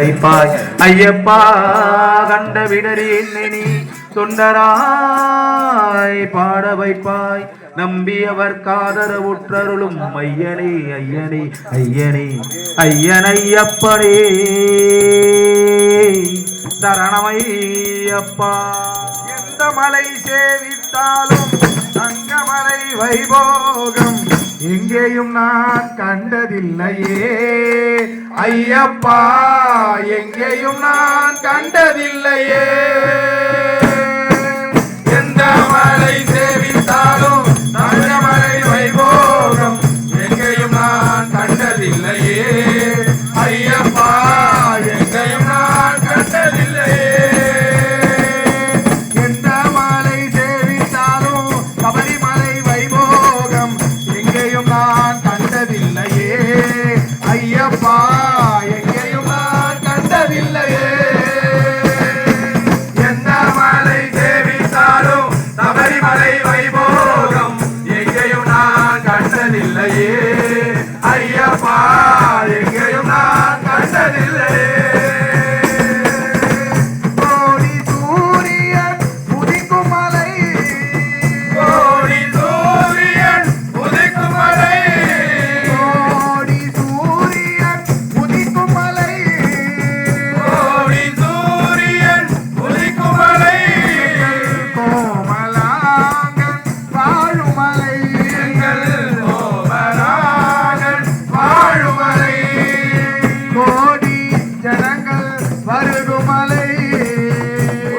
வைப்பாய் ஐயப்பா கண்ட விடரி என்னை தொண்டராய் பாட வைப்பாய். நம்பியவர் காதரவுற்றருளும் ஐயனே ஐயனே ஐயனே ஐயனையப்பனே. சரணமையப்பா. எந்த மலை சேவித்தாலும் தங்கமலை வைபோகம் எங்கேயும் நான் கண்டதில்லையே. ஐயப்பா எங்கேயும் நான் கண்டதில்லையே. எந்த மழை வைபோகம். எங்கேயும் நான் கண்டதில்லையே. ஐயப்பா எங்கேயும் நான் கண்டதில்லையே. கோடி ஜனங்கள் வருகும் மலை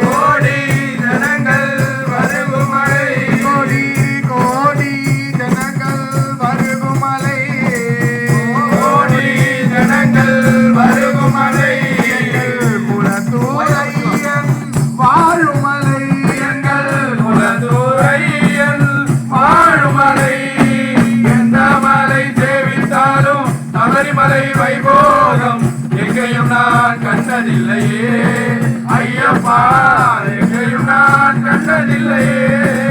கோடி ஜனங்கள் வருகும் மலை கோடி கோடி ஜனங்கள் வருகும் மலை கோடி ஜனங்கள் வருகும் மலை குலத்தூரையன் வாழும் மலை எங்கள் குலத்தூரையன் வாழும் மலை எந்த மலை சேவித்தாலும் சபரிமலை வைபோகம். எங்கேயும் நான் கண்டதில்லையே. ஐயப்பா எங்கேயும் நான் கண்டதில்லையே.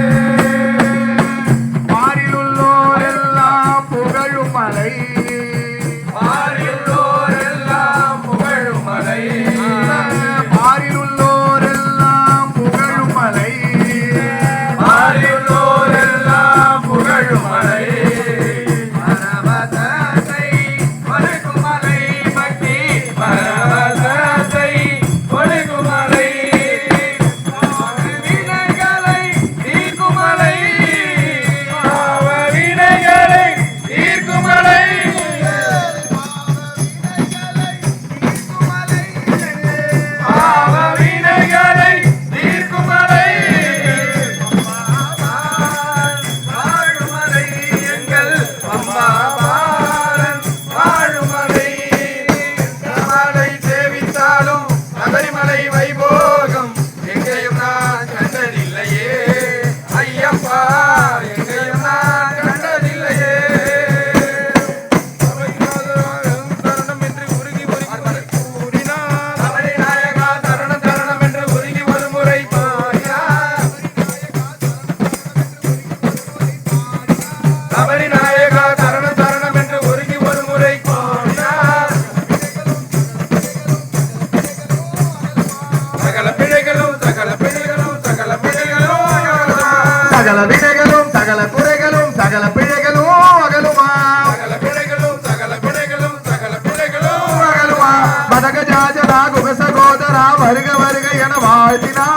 வருக வருக என வாழ்த்தினார்.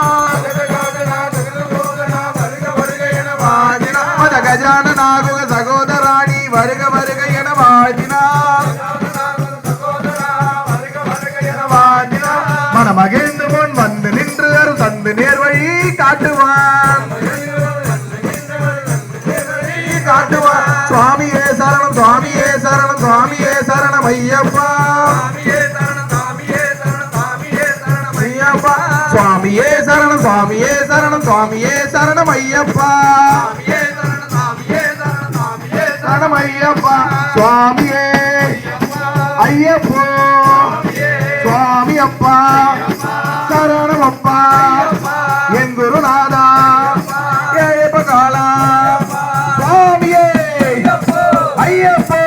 வாழ்த்தினார். சுவாமியே சரணம் ஐயப்பா சுவாமியே சரணம் சுவாமியே சரணம் சுவாமியே சரணம் ஐயப்பா சரணம் ஐயப்பா. சுவாமியே ஐயப்போ சுவாமி அப்பா சரணம் அப்பா என் குருநாதா. ஏப்ப காலா சுவாமியே ஐயப்பா.